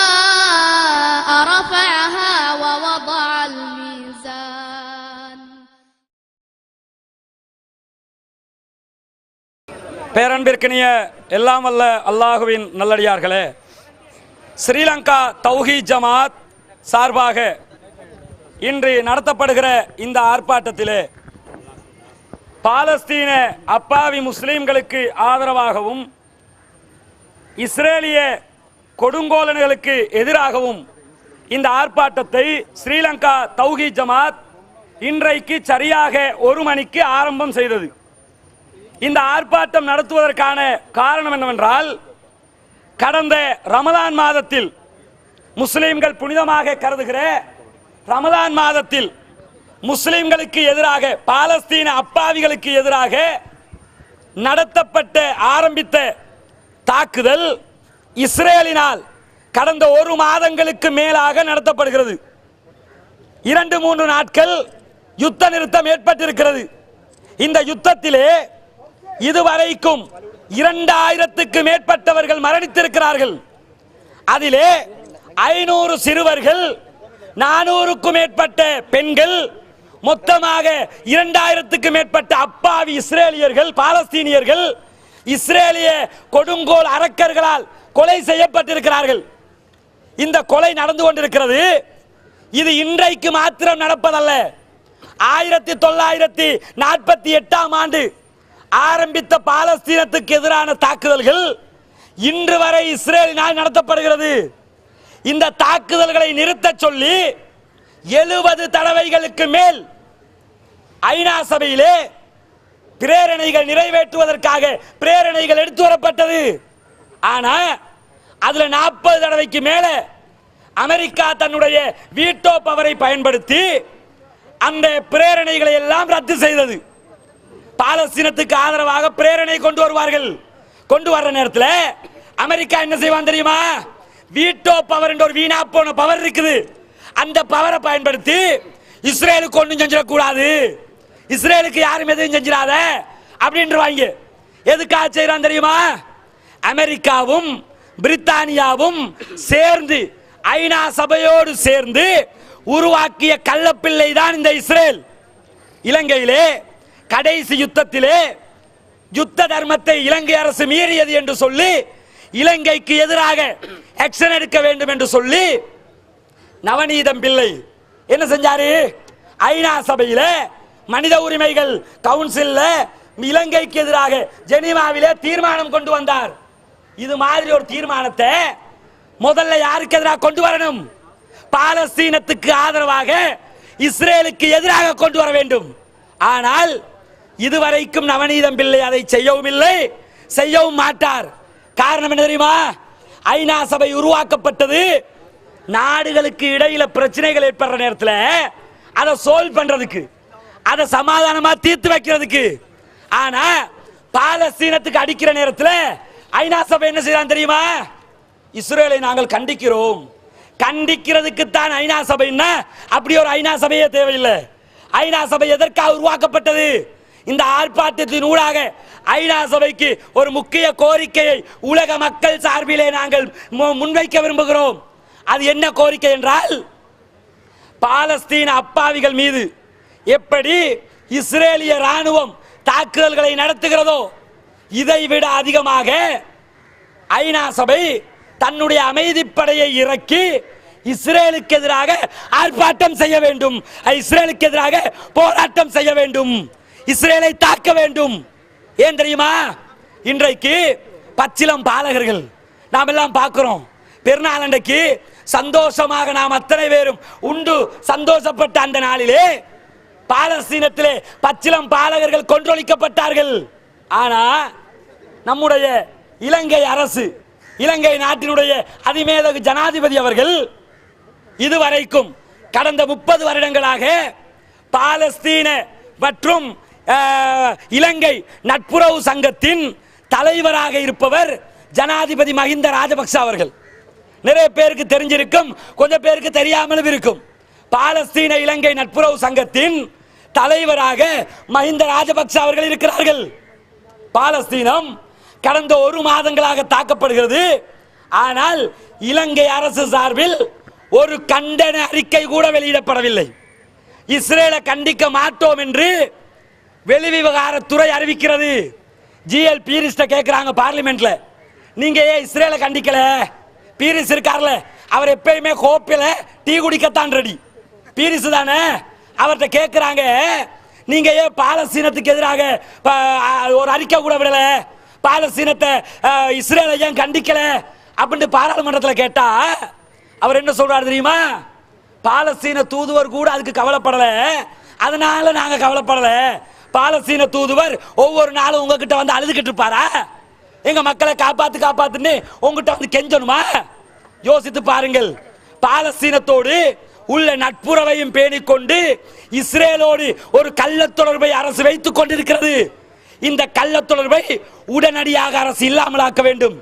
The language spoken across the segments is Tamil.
والسماء رفعها ووضع الميزان பேரன்பிற்கினிய எல்லாம் வல்ல அல்லாஹுவின் நல்லடியார்களே ஸ்ரீலங்கா தௌஹி ஜமாத் சார்பாக இன்று நடத்தப்படுகிற இந்த ஆர்ப்பாட்டத்திலே பாலஸ்தீன அப்பாவி முஸ்லிம்களுக்கு ஆதரவாகவும் இஸ்ரேலிய கொடுங்கோலன்களுக்கு எதிராகவும் இந்த ஆர்ப்பாட்டத்தை ஸ்ரீலங்கா தௌஹி ஜமாத் இன்றைக்கு சரியாக ஒரு மணிக்கு ஆரம்பம் செய்தது. இந்த ஆர்ப்பாட்டம் நடத்துவதற்கான காரணம் என்னவென்றால் கடந்த ரமலான் மாதத்தில் முஸ்லிம்கள் புனிதமாக கருதுகிற ரமலான் மாதத்தில் முஸ்லிம்களுக்கு எதிராக பாலஸ்தீன அப்பாவிகளுக்கு எதிராக நடத்தப்பட்ட ஆரம்பித்த தாக்குதல் இஸ்ரேலினால் கடந்த ஒரு மாதங்களுக்கு மேலாக நடத்தப்படுகிறது. இரண்டு மூன்று நாட்கள் யுத்த நிறுத்தம் ஏற்பட்டிருக்கிறது. இந்த யுத்தத்திலே இதுவரைக்கும் இரண்டாயிரத்துக்கு மேற்பட்டவர்கள் மரணித்திருக்கிறார்கள். அதிலே ஐநூறு சிறுவர்கள் நானூறுக்கும் மேற்பட்ட பெண்கள் மொத்தமாக இரண்டாயிரத்துக்கு மேற்பட்ட அப்பாவி இஸ்ரேலியர்கள் பாலஸ்தீனியர்கள் இஸ்ரேலிய கொடுங்கோல் அரக்கர்களால் கொலை செய்யப்பட்டிருக்கிறார்கள். இந்த கொலை நடந்து கொண்டிருக்கிறது. இது இன்றைக்கு மாத்திரம் நடப்பதல்ல. ஆயிரத்தி தொள்ளாயிரத்தி நாற்பத்தி எட்டாம் ஆண்டு ஆரம்பித்த பாலஸ்தீனத்துக்கு எதிரான தாக்குதல்கள் இன்று வரை இஸ்ரேலினால் நடத்தப்படுகிறது. இந்த தாக்குதல்களை நிறுத்த சொல்லி எழுபது தடவைகளுக்கு மேல் ஐநா சபையிலே பிரேரணைகள் நிறைவேற்றுவதற்காக பிரேரணைகள் எடுத்து வரப்பட்டது. ஆனா அதுல நாற்பது தடவைக்கு மேல அமெரிக்கா தன்னுடைய வீட்டோ பவரை பயன்படுத்தி அந்த பிரேரணைகளை எல்லாம் ரத்து செய்தது. பாலஸ்தீனத்துக்கு ஆதரவாக பிரேரணை கொண்டு வருவார்கள். கொண்டு வர்ற நேரத்தில் அமெரிக்கா என்ன செய்வான் தெரியுமா? வீட்டோ பவர் என்ற ஒரு வீணா போன பவர் இருக்குது. அந்த பவரை பயன்படுத்தி இஸ்ரேலுக்கு ஒன்றும் செஞ்சிடக்கூடாது. இஸ்ரேலுக்கு யாரும் எதுவும் செஞ்சிடாத அப்படின்றவாங்க. எதுக்காக செய்கிறான் தெரியுமா? அமெரிக்காவும் பிரித்தானியாவும் சேர்ந்து ஐநா சபையோடு சேர்ந்து உருவாக்கிய கள்ளப்பிள்ளை தான் இந்த இஸ்ரேல். இலங்கையிலே கடைசி யுத்தத்திலே யுத்த தர்மத்தை இலங்கை அரசு மீறியது என்று சொல்லி இலங்கைக்கு எதிராக ஆக்ஷன் எடுக்க வேண்டும் என்று சொல்லி நவநீதம் பிள்ளை என்ன செஞ்சாரு? ஐநா சபையில மனித உரிமைகள் கவுன்சில்ல இலங்கைக்கு எதிராக ஜெனீவாவிலே தீர்மானம் கொண்டு வந்தார். இது மாதிரி ஒரு தீர்மானத்தை முதல்ல யாருக்கு எதிராக கொண்டு வரணும்? பாலஸ்தீனத்துக்கு ஆதரவாக இஸ்ரேலுக்கு எதிராக கொண்டு வர வேண்டும். ஆனால் இதுவரைக்கும் நவநீதம் பிள்ளை அதை செய்யவும் இல்லை செய்யவும் மாட்டார். காரணம் என்ன தெரியுமா? ஐநா சபை உருவாக்கப்பட்டது. நாடுகளுக்கு இடையில பிரச்சனைகள் ஏற்படுற நேரத்தில் அதை சோல்வ் பண்றதுக்கு. அதை சமாதானமா தீர்த்து வைக்கிறதுக்கு. ஆனா பாலஸ்தீனத்துக்கு அடிக்கிற நேரத்தில் ஐநா சபை என்ன செய்யறான் தெரியுமா? இஸ்ரேலை நாங்கள் கண்டிக்கிறோம். கண்டிக்கிறதுக்கு தான் ஐநா சபைன்னா அப்படி ஒரு ஐநா சபையே தேவையில்லை. ஐநா சபை எதற்காக உருவாக்கப்பட்டது? இந்த ஆர்ப்பாட்டத்தின் ஊடாக ஐநா சபைக்கு ஒரு முக்கிய கோரிக்கையை உலக மக்கள் சார்பிலே நாங்கள் மு- முன்வைக்க விரும்புகிறோம். அது என்ன கோரிக்கை என்றால் பாலஸ்தீன அப்பாவிகள் மீது எப்படி இஸ்ரேலிய ராணுவம் தாக்குதல்களை நடத்துகிறதோ இதை விட அதிகமாக ஐநா சபை தன்னுடைய அமைதிப்படையை இறக்கி இஸ்ரேலுக்கு எதிராக ஆர்ப்பாட்டம் செய்ய வேண்டும். இஸ்ரேலுக்கு எதிராக போராட்டம் செய்ய வேண்டும். இஸ்ரேலை தாக்க வேண்டும். ஏன் தெரியுமா? இன்றைக்கு பச்சிலம் பாலகர்கள் நாம் எல்லாம் பார்க்கிறோம். பெருநாள் அன்றைக்கு சந்தோஷமாக நாம் அத்தனை பேரும் உண்டு சந்தோஷப்பட்ட அந்த நாளிலே பாலஸ்தீனத்திலே பச்சிலம் பாலகர்கள் கொன்றொழிக்கப்பட்டார்கள். ஆனா நம்முடைய இலங்கை அரசு இலங்கை நாட்டினுடைய அதிமேதகு ஜனாதிபதி அவர்கள் இதுவரைக்கும் கடந்த முப்பது வருடங்களாக பாலஸ்தீன மற்றும் இலங்கை நட்புறவு சங்கத்தின் தலைவராக இருப்பவர் ஜனாதிபதி மஹிந்த ராஜபக்ச அவர்கள். நிறைய பேருக்கு தெரிஞ்சிருக்கும் கொஞ்சம் பேருக்கு தெரியாமலும் இருக்கும். பாலஸ்தீன இலங்கை நட்புறவு சங்கத்தின் தலைவராக மஹிந்த ராஜபக்ச அவர்கள் இருக்கிறார்கள். பாலஸ்தீனம் கடந்த ஒரு மாதங்களாக தாக்கப்படுகிறது. ஆனால் இலங்கை அரசு சார்பில் ஒரு கண்டன அறிக்கை கூட வெளியிடப்படவில்லை. இஸ்ரேலை கண்டிக்க மாட்டோம் என்று வெளிவிவகாரத்துறை அறிவிக்கிறது. ஜிஎல் பீரிஸ்ட கேட்கிறாங்க பார்லிமெண்ட்ல. நீங்க ஏன் இஸ்ரேலை கண்டிக்கல? பீரிஸ் இருக்கார்ல. அவர் எப்பயுமே கோப்பில டீ குடிக்கத்தான் ரெடி பீரிஸ் தானே? அவர்கிட்ட கேட்குறாங்க நீங்க ஏன் பாலஸ்தீனத்துக்கு எதிராக ஒரு அறிக்கை கூட விடல? பாலஸ்தீனத்தை இஸ்ரேலை ஏன் கண்டிக்கல? அப்படின்னு பாராளுமன்றத்தில் கேட்டா அவர் என்ன சொல்றாரு தெரியுமா? பாலஸ்தீன தூதுவர் கூட அதுக்கு கவலைப்படல. அதனால நாங்க கவலைப்படல. பாலஸ்தீன தூதுவர் ஒவ்வொரு நாளும் உங்ககிட்ட வந்து அழுதுகிட்டு இருப்பாரா? எங்க மக்களை காப்பாத்து காப்பாத்துன்னு உங்ககிட்ட வந்து கெஞ்சணுமா? யோசித்து பாருங்கள். பாலஸ்தீனத்தோடு உள்ள நட்புறவையும் பேணிக்கொண்டு இஸ்ரேலோடு ஒரு கள்ள தொடர்பை அரசு வைத்துக் கொண்டிருக்கிறது. இந்த கள்ள தொடர்பை உடனடியாக அரசு இல்லாமலாக்க வேண்டும்.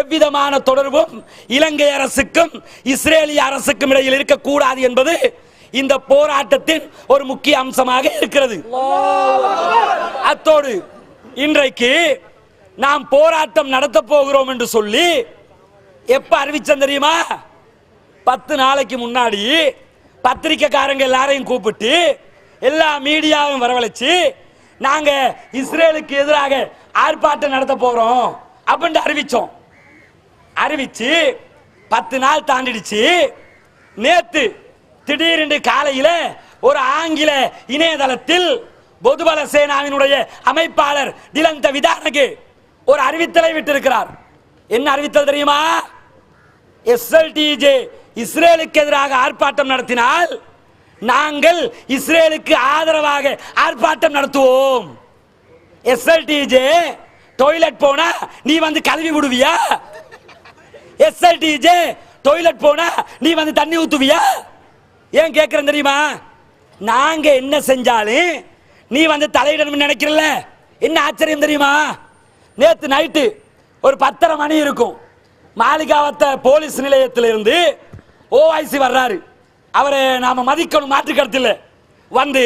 எவ்விதமான தொடர்பும் இலங்கை அரசுக்கும் இஸ்ரேலிய அரசுக்கும் இடையில் இருக்கக்கூடாது என்பது இந்த போராட்டத்தின் ஒரு முக்கிய அம்சமாக இருக்கிறது. அத்தோடு இன்றைக்கு நாம் போராட்டம் நடத்த போகிறோம் என்று சொல்லி எப்ப அறிவிச்சோம் தெரியுமா? பத்து நாளைக்கு முன்னாடி பத்திரிக்கைக்காரங்க எல்லாரையும் கூப்பிட்டு எல்லா மீடியாவும் வரவழைச்சு நாங்க இஸ்ரேலுக்கு எதிராக ஆர்ப்பாட்டம் நடத்த போறோம் அப்படின்னு அறிவிச்சோம். அறிவிச்சு பத்து நாள் தாண்டிடுச்சு. நேத்து திடீரென்று காலையில ஒரு ஆங்கில இணையதளத்தில் பொதுபல சேனாவினுடைய அமைப்பாளர் டிலந்த விதானகு ஒரு அறிவித்தலை விட்டிருக்கிறார். என்ன அறிவித்தல் தெரியுமா? எஸ்எல்டிஜே இஸ்ரேலுக்கு எதிராக ஆர்ப்பாட்டம் நடத்தினால் நாங்கள் இஸ்ரேலுக்கு ஆதரவாக ஆர்ப்பாட்டம் நடத்துவோம். எஸ்எல்டிஜே டொய்லெட் போனா நீ வந்து கழுவி விடுவியா? எஸ்எல்டிஜே டொய்லெட் போனா நீ வந்து தண்ணி ஊத்துவியா? ஏன் கேட்கிறேன் தெரியுமா? நாங்க என்ன செஞ்சாலும் நீ வந்து தலையிடணும்னு நினைக்கிறல்ல. என்ன ஆச்சரியம் தெரியுமா? நேத்து நைட்டு ஒரு பத்தரை மணி இருக்கும். மாளிகாவத்த போலீஸ் நிலையத்திலிருந்து ஓஐசி வர்றாரு. அவரை நாம மதிக்கணும் மாற்று கருத்தில் வந்து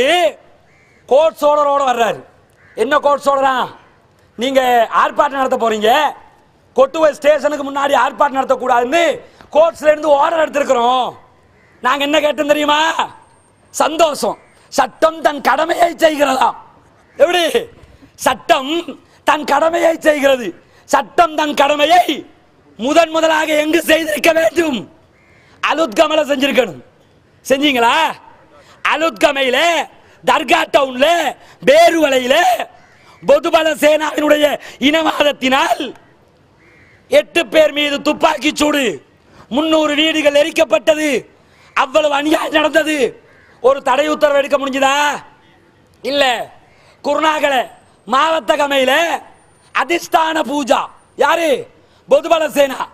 கோட் சோழரோடு வர்றாரு. என்ன கோட் சோழரா? நீங்கள் ஆர்ப்பாட்டம் நடத்த போகிறீங்க கொட்டுவை ஸ்டேஷனுக்கு முன்னாடி ஆர்ப்பாட்டம் நடத்தக்கூடாதுன்னு கோர்ட்ஸ்ல இருந்து ஆர்டர் எடுத்திருக்கிறோம். நாங்கள் என்ன கேட்டோம் தெரியுமா? சந்தோஷம். சட்டம் தன் கடமையை செய்கிறதா? எப்படி? சட்டம் தன் கடமையை செய்கிறது. சட்டம் தன் கடமையை முதன் முதலாக எங்கு செய்திருக்க வேண்டும்? அலுத்கமல செஞ்சிருக்கணும். செஞ்சீங்களா? அலுத்கமையில தர்கா டவுன்ல பேருவலையில பொதுபல சேனாவினுடைய இனவாதத்தினால் எட்டு பேர் மீது துப்பாக்கி சூடு முன்னூறு வீடுகள் எரிக்கப்பட்டது அவ்வளவு அநியாயம் நடந்தது. ஒரு தடை உத்தரவு எடுக்க முடிஞ்சதா? இல்ல. குருநாகல மாவட்ட கமையில அதிஷ்டான பூஜா. யாரு? பொதுபல சேனா.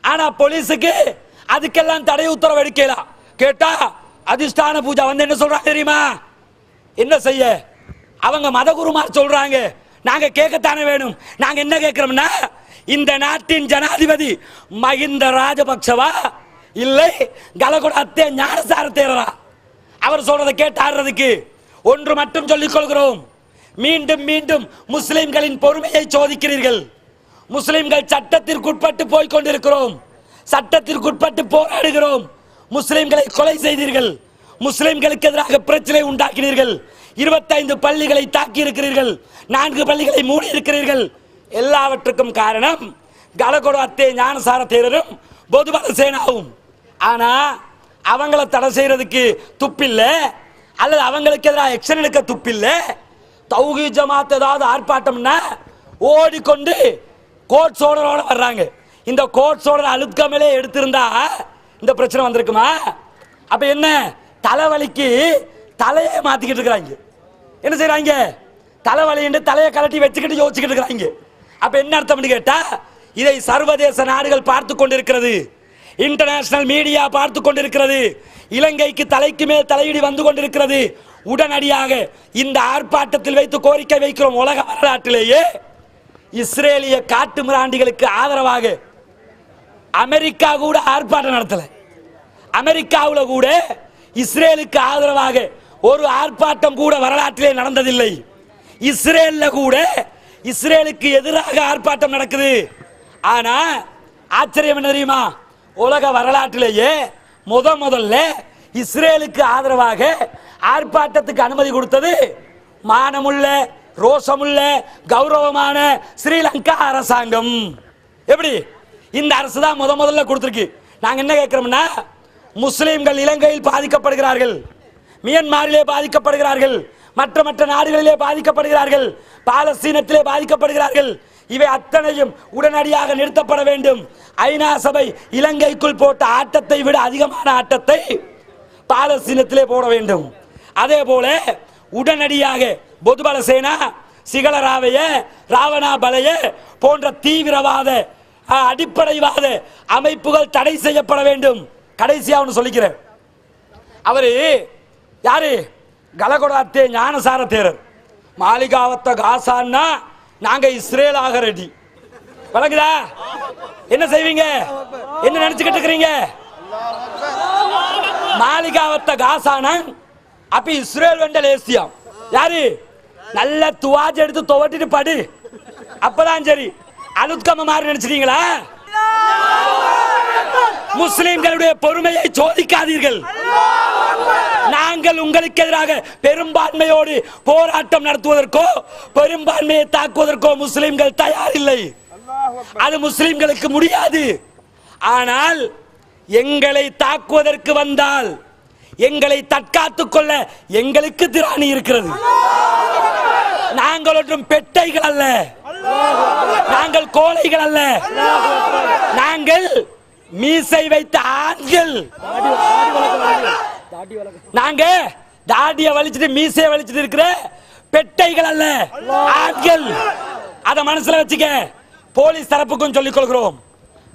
ஆனா போலீஸுக்கு அதுக்கெல்லாம் தடை உத்தரவு எடுக்கலாம் கேட்டா அதிஷ்டான பூஜா வந்து என்ன சொல்றாங்க தெரியுமா? என்ன செய்ய? அவங்க மதகுருமார் சொல்றாங்க நாங்க கேட்கத்தானே வேணும். நாங்க என்ன கேட்கிறோம்னா இந்த நாட்டின் ஜனாதிபதி மஹிந்த ராஜபக்சவா இல்லை கலகுடாத்தே ஞானசார தேரரா? அவர் சொல்றதை கேட்டாடுறதுக்கு ஒன்று மட்டும் சொல்லிக் கொள்கிறோம். மீண்டும் மீண்டும் முஸ்லிம்களின் பொறுமையை சோதிக்கிறீர்கள். முஸ்லிம்கள் சட்டத்திற்குட்பட்டு போய் கொண்டிருக்கிறோம். சட்டத்திற்குட்பட்டு போராடுகிறோம். முஸ்லிம்களை கொலை செய்தீர்கள். முஸ்லிம்களுக்கு எதிராக பிரச்சனை உண்டாக்கினீர்கள். இருபத்தைந்து பள்ளிகளை தாக்கி இருக்கிறீர்கள் நான்கு பள்ளிகளை மூடி இருக்கிறீர்கள் எல்லாவற்றுக்கும் காரணம் கலகொடு அத்தே ஞானசார தேரரும் பொதுபல சேனாவும். ஆனா அவங்கள தடை செய்யறதுக்கு துப்பில்ல. அல்லது அவங்களுக்கு எதிராக எக்ஷன் எடுக்க துப்பில்ல. தௌகி ஜமாத் ஏதாவது ஆர்ப்பாட்டம்னா ஓடிக்கொண்டு கோட் சோழரோட வர்றாங்க. இந்த கோட் சோழர் எடுத்திருந்தா இந்த பிரச்சனை வந்திருக்குமா? அப்ப என்ன? தலைவலிக்கு தலையை மாத்திக்கிட்டு இருக்கிறாங்க. என்ன செய்கிறாங்க தலைவலின்னு தலையை கலட்டி வச்சுக்கிட்டு யோசிச்சுக்கிட்டு இருக்கிறாங்க. அப்ப என்ன அர்த்தம்னு கேட்டா இதை சர்வதேச நாடுகள் பார்த்து கொண்டிருக்கிறது. இன்டர்நேஷனல் மீடியா பார்த்து கொண்டிருக்கிறது. இலங்கைக்கு தலைக்கு மேல் தலையிடி வந்து கொண்டிருக்கிறது. உடனடியாக இந்த ஆர்ப்பாட்டத்தில் வைத்து கோரிக்கை வைக்கிறோம் உலக வரலாற்றிலேயே. இஸ்ரேலிய காட்டு மிராண்டிகளுக்கு ஆதரவாக அமெரிக்கா கூட ஆர்ப்பாட்டம் நடத்தல. அமெரிக்காவில் கூட இஸ்ரேலுக்கு ஆதரவாக ஒரு ஆர்ப்பாட்டம் கூட வரலாற்றிலே நடந்ததில்லை. இஸ்ரேலில் கூட இஸ்ரேலுக்கு எதிராக ஆர்ப்பாட்டம் நடக்குது. ஆனால் ஆச்சரியம் என்ன தெரியுமா? உலக வரலாற்றிலேயே முத முதல்ல இஸ்ரேலுக்கு ஆதரவாக ஆர்ப்பாட்டத்துக்கு அனுமதி கொடுத்தது மானமுள்ள ரோஷமுள்ள கௌரவமான ஸ்ரீலங்கா அரசாங்கம். எப்படி? இந்த அரசு தான் முத முதல்ல கொடுத்துருக்கு. நாங்க என்ன கேட்கிறோம்னா முஸ்லீம்கள் இலங்கையில் பாதிக்கப்படுகிறார்கள். மியன்மாரிலே பாதிக்கப்படுகிறார்கள். மற்ற மற்ற நாடுகளிலே பாதிக்கப்படுகிறார்கள். பாலஸ்தீனத்திலே பாதிக்கப்படுகிறார்கள். இவை அத்தனையும் உடனடியாக நிறுத்தப்பட வேண்டும். ஐநா சபை இலங்கைக்குள் போட்ட ஆட்டத்தை விட அதிகமான ஆட்டத்தை பாலஸ்தீனத்திலே போட வேண்டும். அதே போல உடனடியாக பொதுபல சேனா சிகளராவைய ராவணா பலைய போன்ற தீவிரவாத அடிப்படைவாத அமைப்புகள் தடை செய்யப்பட வேண்டும். கடைசியா ஒன்று சொல்லிக்கிறேன். அவர் யாரு? கலகொடாத்தே ஞானசார தேரர். மாளிகாவத்த காசான்னா நாங்க இஸ்ரேல் ஆக ரெடி. வழங்குதா என்ன செய்வீங்க? என்ன நினைச்சுக்கிட்டு இருக்கிறீங்க? மாளிகாவத்த காசானா அப்ப இஸ்ரேல் வெண்டல் லேசியம் யாரு? நல்ல துவாஜ் எடுத்து துவட்டிட்டு படு. அப்பதான் சரி. அலுத்கம மாதிரி நினைச்சிட்டீங்களா? முஸ்லிம்களுடைய பொறுமையை சோதிக்காதீர்கள். நாங்கள் உங்களுக்கு எதிராக பெரும்பான்மையோடு போராட்டம் நடத்துவதற்கோ பெரும்பான்மையை தாக்குவதற்கோ முஸ்லிம்கள் தயாரில்லை. அது முஸ்லிம்களுக்கு முடியாது. ஆனால் எங்களை தாக்குவதற்கு வந்தால் எங்களை தற்காத்துக் கொள்ள எங்களுக்கு திராணி இருக்கிறது. நாங்கள் ஒன்றும் பெட்டைகள் அல்ல. நாங்கள் கோழைகள் அல்ல. நாங்கள் மீசை வைத்த ஆண்கள். நாங்க தாடிய வலிச்சிட்டு மீசைய வலிச்சிட்டு இருக்கிற பெட்டைகள் அல்ல ஆண்கள். அத மனசுல வச்சுக்க. போலீஸ் தரப்புக்கும் சொல்லிக் கொள்கிறோம்.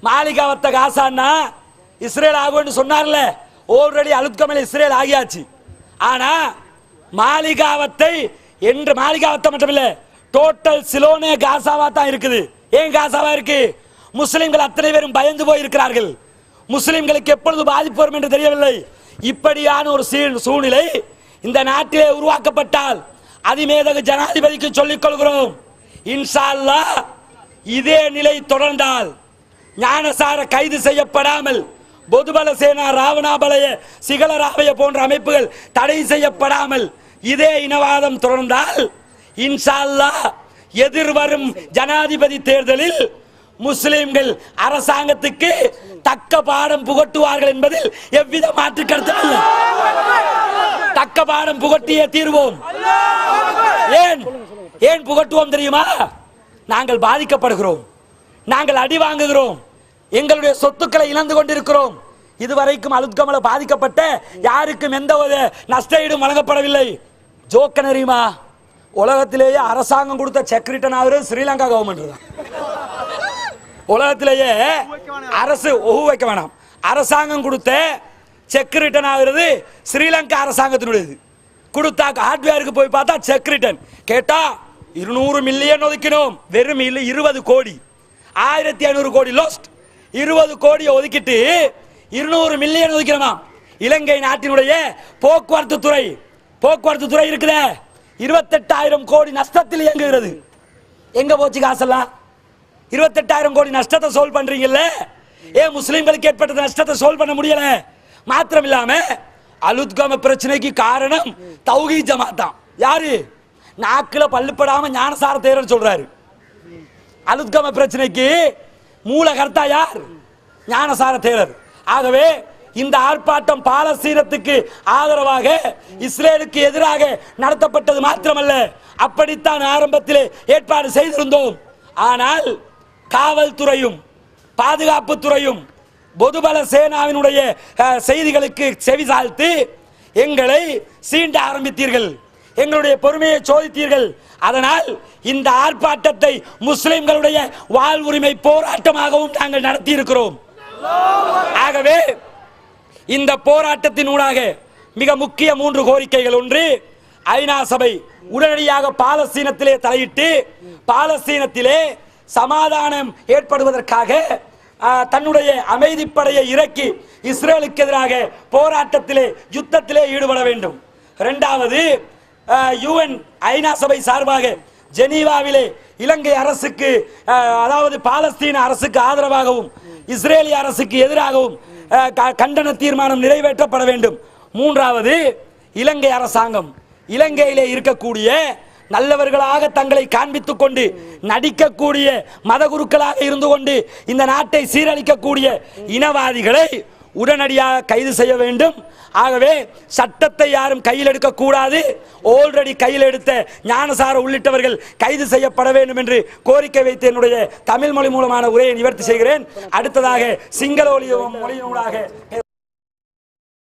மாளிகாவத்த காசான்னா இஸ்ரேல் ஆகும்னு சொன்னார்ல. ஓல்ரெடி அலுத்கமல் இஸ்ரேல் ஆகியாச்சு. ஆனா மாளிகாவத்தை என்று மாளிகாவத்தை மட்டும் இல்லை டோட்டல் சிலோனே காசாவா தான் இருக்குது. ஏன் காசாவா இருக்கு? முஸ்லிம்கள் அத்தனை பேரும் பயந்து போய் இருக்கிறார்கள் முஸ்லிம்களுக்கு எப்பொழுது பாதிப்பு வரும் என்று தெரியவில்லை. இப்படியான ஒரு சீ- சூழ்நிலை இந்த நாட்டிலே உருவாக்கப்பட்டால் அதிமேதக ஜனாதிபதிக்கு சொல்லிக் கொள்கிறோம். இன்ஷா அல்லாஹ் இதே நிலை தொடர்ந்தால் ஞானசார கைது செய்யப்படாமல் பொதுபல சேனா ராவணாபலய சிகளராவய போன்ற அமைப்புகள் தடை செய்யப்படாமல் இதே இனவாதம் தொடர்ந்தால் இன்ஷா அல்லாஹ் எதிர்வரும் ஜனாதிபதி தேர்தலில் முஸ்லிம்கள் அரசாங்கத்துக்கு தக்க பாடம் புகட்டுவார்கள் என்பதில் எவ்வித மாற்று கருத்தும் தக்க பாடம் புகட்டியே தீர்வோம். ஏன்? ஏன் புகட்டுவோம் தெரியுமா? நாங்கள் பாதிக்கப்படுகிறோம். நாங்கள் அடி வாங்குகிறோம். எங்களுடைய சொத்துக்களை இழந்து கொண்டிருக்கிறோம். இதுவரைக்கும் அலுத்கமல பாதிக்கப்பட்ட யாருக்கும் எந்த ஒரு நஷ்ட ஈடும் வழங்கப்படவில்லை. ஜோக்க தெரியுமா உலகத்திலேயே அரசாங்கம் கொடுத்த செக் ரிட்டர்ன் ஆகுறது ஸ்ரீலங்கா கவர்மெண்ட் தான். உலகத்திலேயே அரசு ஒஹு வைக்க வேணாம். அரசாங்கம் கொடுத்த செக் ரிட்டர்ன் ஆகுறது ஸ்ரீலங்கா அரசாங்கத்தினுடையது. கொடுத்தா ஹார்ட்வேருக்கு போய் பார்த்தா செக் ரிட்டர்ன் கேட்டா இருநூறு மில்லியன் ஒதுக்கினோம். வெறும் இல்லை இருபது கோடி. ஆயிரத்தி ஐநூறு கோடி லோஸ்ட் இருபது கோடியை ஒதுக்கிட்டு இருநூறு மில்லியன் ஒதுக்கிறோமா இலங்கை நாட்டினுடைய போக்குவரத்து துறை. போக்குவரத்து துறை இருக்குதே. இருபத்தெட்டாயிரம் கோடி நஷ்டத்தில் இயங்குகிறது. எங்க போச்சு காசெல்லாம்? இருபத்தெட்டாயிரம் கோடி நஷ்டத்தை சோல்வ் பண்றீங்கல்ல? ஏன் முஸ்லீம்களுக்கு ஏற்பட்ட நஷ்டத்தை சோல்வ் பண்ண முடியல. மாத்திரம் இல்லாம அலுத்கம பிரச்சனைக்கு காரணம் தௌஹீ ஜமாத் தான். யாரு? நாக்குல பல்லுப்படாம ஞானசார தேரர் சொல்றாரு. அலுத்கம பிரச்சனைக்கு மூல கர்த்தா யார்? ஞானசார தேரர். ஆகவே இந்த ஆர்ப்பாட்டம் பாலஸ்தீனத்துக்கு ஆதரவாக இஸ்ரேலுக்கு எதிராக நடத்தப்பட்டது மாத்திரமல்ல. அப்படித்தான் ஆரம்பத்திலே ஏற்பாடு செய்திருந்தோம். ஆனால் காவல்துறையும் பாதுகாப்பு துறையும் பொதுபல சேனாவினுடைய செய்திகளுக்கு செவிசாழ்த்து எங்களை சீண்ட ஆரம்பித்தீர்கள். எங்களுடைய பொறுமையை சோதித்தீர்கள். அதனால் இந்த ஆர்ப்பாட்டத்தை முஸ்லிம்களுடைய வாழ்வுரிமை போராட்டமாகவும் நாங்கள் நடத்தி இருக்கிறோம் ஆகவே இந்த போராட்டத்தின் ஊடாக மிக முக்கிய மூன்று கோரிக்கைகள் ஒன்று ஐநா சபை உடனடியாக பாலஸ்தீனத்திலே தலையிட்டு பாலஸ்தீனத்திலே சமாதானம் ஏற்படுவதற்காக தன்னுடைய அமைதிப்படையை இறக்கி இஸ்ரேலுக்கு எதிராக போராட்டத்திலே யுத்தத்திலே ஈடுபட வேண்டும். இரண்டாவது யுஎன் ஐநா சபை சார்பாக ஜெனீவாவிலே இலங்கை அரசுக்கு அதாவது பாலஸ்தீன அரசுக்கு ஆதரவாகவும் இஸ்ரேலிய அரசுக்கு எதிராகவும் கண்டன தீர்மானம் நிறைவேற்றப்பட வேண்டும். மூன்றாவது இலங்கை அரசாங்கம். இலங்கையிலே இருக்கக்கூடிய நல்லவர்களாக தங்களை காண்பித்துக் கொண்டு நடிக்கக்கூடிய மதகுருக்களாக இருந்து கொண்டு இந்த நாட்டை சீரழிக்கக்கூடிய இனவாதிகளை உடனடியாக கைது செய்ய வேண்டும். ஆகவே சட்டத்தை யாரும் கையில் எடுக்க கூடாது. ஆல்ரெடி கையில் எடுத்த ஞானசார உள்ளிட்டவர்கள் கைது செய்யப்பட வேண்டும் என்று கோரிக்கை வைத்து என்னுடைய தமிழ் மொழி மூலமான உரையை நிவர்த்தி செய்கிறேன். அடுத்ததாக சிங்கள ஒளி மொழியினூடாக